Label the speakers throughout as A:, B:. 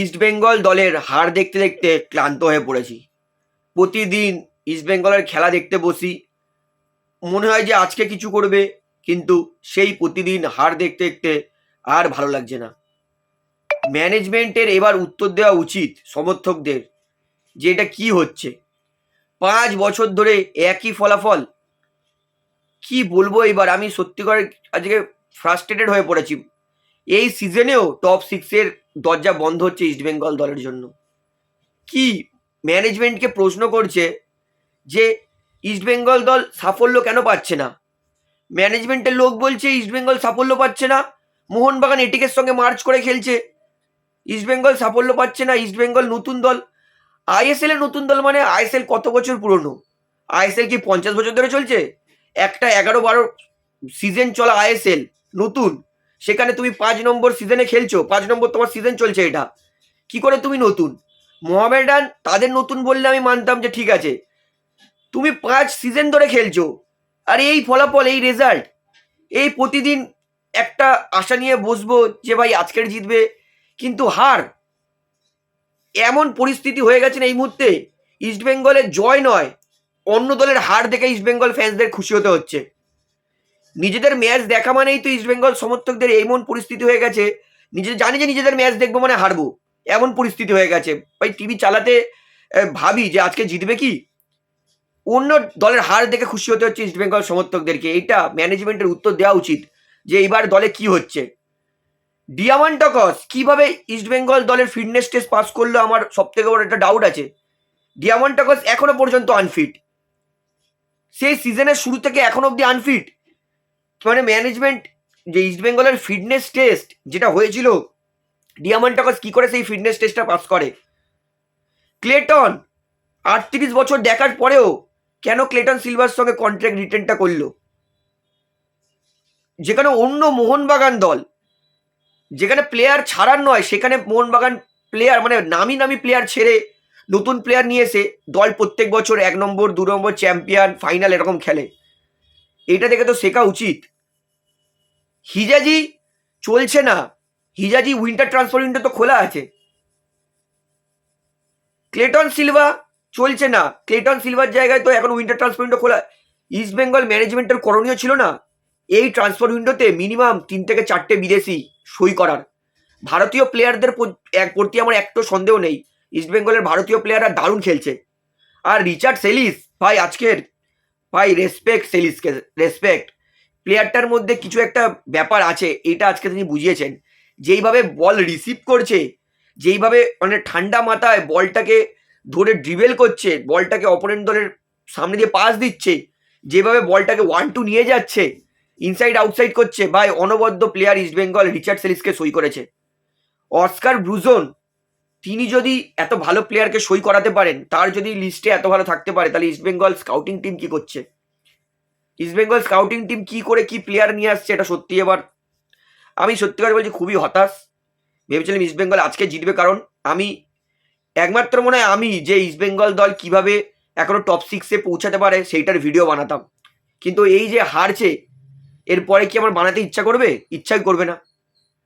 A: ইস্টবেঙ্গল দলের হার দেখতে দেখতে ক্লান্ত হয়ে পড়েছি। প্রতিদিন ইস্টবেঙ্গলের খেলা দেখতে বসি। মনে হয় যে আজকে কিছু করবে, কিন্তু সেই প্রতিদিন হার দেখতে দেখতে আর ভালো লাগছে না। ম্যানেজমেন্টের এবার উত্তর দেওয়া উচিত সমর্থকদের যে এটা কি হচ্ছে। পাঁচ বছর ধরে একই ফলাফল। কি বলব এবার? আমি সত্যি করে আজকে ফ্রাস্ট্রেটেড হয়ে পড়েছি। এই সিজনেও টপ সিক্সের দরজা বন্ধ হচ্ছে ইস্টবেঙ্গল দলের জন্য। কি ম্যানেজমেন্টকে প্রশ্ন করছে যে ইস্টবেঙ্গল দল সাফল্য কেন পাচ্ছে না? ম্যানেজমেন্টের লোক বলছে ইস্টবেঙ্গল সাফল্য পাচ্ছে না। মোহনবাগান এটিকের সঙ্গে মার্চ করে খেলছে। ইস্টবেঙ্গল সাফল্য পাচ্ছে না। ইস্টবেঙ্গল নতুন দল। আইএসএল এর নতুন দল মানে আইএসএল কত বছর পুরনো? আইএসএল কি পঞ্চাশ বছর ধরে চলছে? একটা এগারো বারো সিজন চলা আইএসএল নতুন। সেখানে তুমি পাঁচ নম্বর সিজনে খেলছো, পাঁচ নম্বর তোমার সিজন চলছে এটা। কি করে তুমি নতুন? মোহামেডান, তাদের নতুন বললে আমি মানতাম যে ঠিক আছে। তুমি পাঁচ সিজন ধরে খেলছো, আর এই ফলাফল, এই রেজাল্ট এই প্রতিদিন একটা আশা নিয়ে বসবো যে ভাই আজকের জিতবে, কিন্তু হার, এমন পরিস্থিতি হয়ে গেছে এই মুহূর্তে ইস্টবেঙ্গলের জয় নয়, অন্য দলের হার দেখে ইস্টবেঙ্গল ফ্যান্সদের খুশি হতে হচ্ছে। নিজেদের ম্যাচ দেখা মানেই তো ইস্টবেঙ্গল সমর্থকদের এমন পরিস্থিতি হয়ে গেছে, নিজে জানি যে নিজেদের ম্যাচ দেখব মানে হারবো, এমন পরিস্থিতি হয়ে গেছে। ভাই টিভি চালাতে ভাবি যে আজকে জিতবে কি? অন্য দলের হার দেখে খুশি হতে হচ্ছে ইস্টবেঙ্গল সমর্থকদেরকে এটা ম্যানেজমেন্টের উত্তর দেওয়া উচিত যে এইবার দলে কি হচ্ছে। ডিয়ামান্টকস, কীভাবে ইস্টবেঙ্গল দলের ফিটনেস টেস্ট পাস করল আমার সব থেকে বড় একটা ডাউট আছে। ডিয়ামান্টকস এখনও পর্যন্ত আনফিট সেই সিজনের শুরু থেকে এখনও অবধি আনফিট মানে ম্যানেজমেন্ট যে ইস্টবেঙ্গলের ফিটনেস টেস্ট যেটা হয়েছিল ডিয়ামন্ড ডিয়ামান্টকস কি করে সেই ফিটনেস টেস্টটা পাস করে? ক্লেটন আটত্রিশ বছর দেখার পরেও কেন ক্লেটন সিলভার সঙ্গে কন্ট্রাক্ট রিটার্নটা করল? যেখানে অন্য মোহনবাগান দল, যেখানে প্লেয়ার ছাড়ার নয়, সেখানে মোহনবাগান প্লেয়ার মানে নামি নামি প্লেয়ার ছেড়ে নতুন প্লেয়ার নিয়ে এসে দল প্রত্যেক বছর এক নম্বর, দু নম্বর চ্যাম্পিয়ন ফাইনাল এরকম খেলে। এটা দেখে তো শেখা উচিত। হিজাজি চলছে না। হিজাজি উইন্টার ট্রান্সফার উইন্ডো তো খোলা আছে। ক্লেটন সিলভা চলছে না। ক্লেটন সিলভার জায়গায় তো এখন উইন্টার ট্রান্সফার উইন্ডো খোলা। ইস্ট বেঙ্গল ম্যানেজমেন্টের করণীয় ছিল না। এই ট্রান্সফার উইন্ডোতে মিনিমাম তিন থেকে চারটে বিদেশি সই করার। ভারতীয় প্লেয়ারদের প্রতি আমার একটু সন্দেহ নেই। ইস্ট বেঙ্গলের ভারতীয় প্লেয়াররা দারুণ খেলছে। আর রিচার্ড সেলিস ভাই আজকের, ভাই রেসপেক্ট সেলিসকে রেসপেক্ট প্লেয়ারটার মধ্যে কিছু একটা ব্যাপার আছে, এটা আজকে তিনি বুঝিয়েছেন। যেইভাবে বল রিসিভ করছে, যেইভাবে মানে ঠান্ডা মাথায় বলটাকে ধরে ড্রিবেল করছে বলটাকে অপোনেন্ট দলের সামনে দিয়ে পাস দিচ্ছে, যেভাবে বলটাকে ওয়ান টু নিয়ে যাচ্ছে ইনসাইড আউটসাইড করছে, ভাই অনবদ্য প্লেয়ার ইস্ট বেঙ্গল রিচার্ড সেলিসকে সই করেছে। অস্কার ব্রুজন তিনি যদি এত ভালো প্লেয়ারকে সই করাতে পারেন, তার যদি লিস্টে এত ভালো থাকতে পারে, তাহলে ইস্ট বেঙ্গল স্কাউটিং টিম কি করছে? ইস্ট বেঙ্গল স্কাউটিং টিম কি করে কি প্লেয়ার নিয়ে আসছে এটা সত্যি এবার? আমি সত্যি সত্যিকার বলছি খুবই হতাশ। ভেবেছিলাম ইস্ট বেঙ্গল আজকে জিতবে কারণ আমি, একমাত্র মনে হয় আমি যে ইস্ট বেঙ্গল দল কীভাবে এখনও টপ সিক্সে পৌঁছাতে পারে সেইটার ভিডিও বানাতাম। কিন্তু এই যে হারছে, এরপরে কি আমার বানাতে ইচ্ছা করবে? ইচ্ছাই করবে না।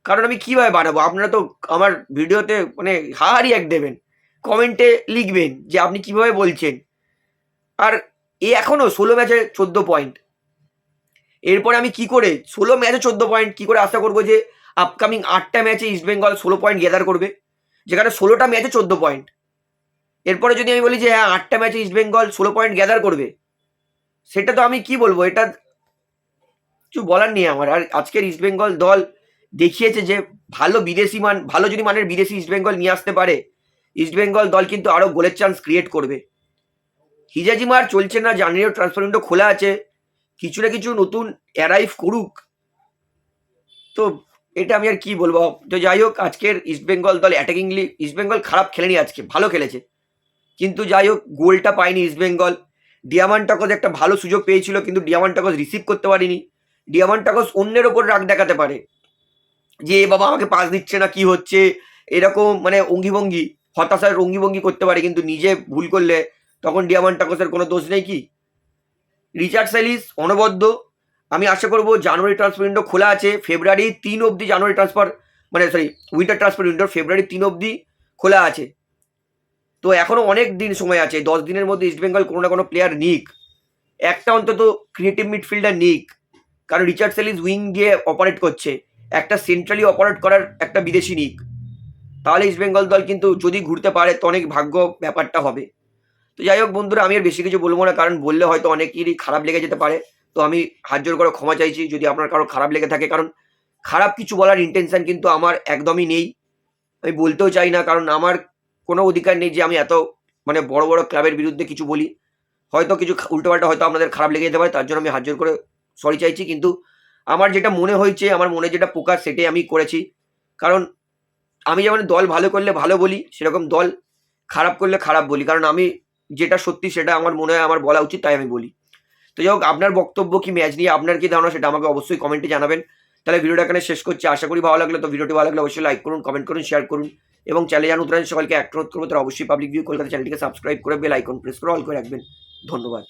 A: কারণ আমি কীভাবে বানাবো? আপনারা তো আমার ভিডিওতে মানে হাহারি এক দেবেন। কমেন্টে লিখবেন যে আপনি কীভাবে বলছেন। আর এ এখনও ষোলো ম্যাচে চোদ্দ পয়েন্ট এরপরে আমি কি করে, ষোলো ম্যাচে চোদ্দ পয়েন্ট কি করে আশা করব যে আপকামিং আটটা ম্যাচে ইস্টবেঙ্গল ষোলো পয়েন্ট গেদার করবে, যেখানে ষোলোটা ম্যাচে চোদ্দ পয়েন্ট এরপরে যদি আমি বলি যে হ্যাঁ আটটা ম্যাচে ইস্টবেঙ্গল ষোলো পয়েন্ট গ্যাদার করবে, সেটা তো আমি কি বলব, এটা কিছু বলার নেই আমার। আর আজকের ইস্টবেঙ্গল দল দেখিয়েছে যে, ভালো বিদেশি মান, ভালো যদি মানের বিদেশি ইস্টবেঙ্গল নিয়ে আসতে পারে ইস্টবেঙ্গল দল কিন্তু আরও গোলের চান্স ক্রিয়েট করবে। হিজাজিমার চলছে না জানুয়ারি ট্রান্সফার উইন্ডো খোলা আছে। কিছু না কিছু নতুন অ্যারাইভ করুক। তো এটা আমি আর কি বলব? তো যাই হোক, আজকের ইস্টবেঙ্গল দল অ্যাটাকিংলি ইস্টবেঙ্গল খারাপ খেলেনি আজকে, ভালো খেলেছে। কিন্তু যাই হোক, গোলটা পায়নি ইস্টবেঙ্গল ডিয়ামান্টাকস একটা ভালো সুযোগ পেয়েছিল, কিন্তু ডিয়ামান্টাকস রিসিভ করতে পারেনি। ডিয়ামান্টাকস অন্যের ওপর রাগ দেখাতে পারে। যে, এ বাবা, আমাকে পাস দিচ্ছে না, কি হচ্ছে? এরকম মানে অঙ্গিভঙ্গি হতাশার অঙ্গিভঙ্গি করতে পারে, কিন্তু নিজে ভুল করলে তখন ডিয়ামান্টাকসের কোনো দোষ নেই কি? রিচার্ড সেলিস অনবদ্য। আমি আশা করব জানুয়ারি ট্রান্সফার উইন্ডো খোলা আছে ফেব্রুয়ারি তিন অবধি জানুয়ারি ট্রান্সফার মানে sorry winter transfer window February তিন অবধি খোলা আছে। তো এখনও অনেক দিন সময় আছে, দশ দিনের মধ্যে ইস্টবেঙ্গল কোনো না কোনো প্লেয়ার নিক। একটা অন্তত ক্রিয়েটিভ মিডফিল্ডার নিক। কারণ রিচার্ড সেলিস উইং দিয়ে অপারেট করছে। একটা সেন্ট্রালি অপারেট করার একটা বিদেশি নিক। তাহলে ইস্টবেঙ্গল দল কিন্তু যদি ঘুরতে পারে, তো অনেক ভাগ্য ব্যাপারটা হবে। তো যাই হোক বন্ধুরা, আমি আর বেশি কিছু বলব না, কারণ বললে হয়তো অনেকেরই খারাপ লেগে যেতে পারে। তো আমি হাত জোর করে ক্ষমা চাইছি, যদি আপনার কারও খারাপ লেগে থাকে, কারণ খারাপ কিছু বলার ইন্টেনশন কিন্তু আমার একদমই নেই। আমি বলতেও চাই না, কারণ আমার কোনো অধিকার নেই যে আমি এত মানে বড় বড় ক্লাবের বিরুদ্ধে কিছু বলি। হয়তো কিছু উল্টোপাল্টা হয়তো আপনাদের খারাপ লেগে যেতে পারে, তার জন্য আমি হাত জোর করে সরি চাইছি, কিন্তু আমার যেটা মনে হয়েছে, আমার মনে যেটা প্রকাশ, সেটাই আমি করেছি। কারণ আমি যেমন দল ভালো করলে ভালো বলি, সেরকম দল খারাপ করলে খারাপ বলি। কারণ আমি যেটা সত্যি সেটা আমার মনে হয় আমার বলা উচিত, তাই আমি বলি। তো যাই হোক, আপনার বক্তব্য কি ম্যাচ নিয়ে আপনার কি ধারণা সেটা আমাকে অবশ্যই কমেন্টে জানাবেন। তাহলে ভিডিওটা এখানে শেষ করছি। আশা করি ভালো লাগলে। তো ভিডিওটি ভালো লাগলে অবশ্যই লাইক করুন কমেন্ট করুন শেয়ার করুন এবং চ্যানেল জানুন সকলকে এক অনুরোধ করব। তারা অবশ্যই পাবলিক ভিউ কলকাতা চ্যানেলটিকে সাবস্ক্রাইব করে বেল আইকন প্রেস করে অল করে রাখবেন। ধন্যবাদ।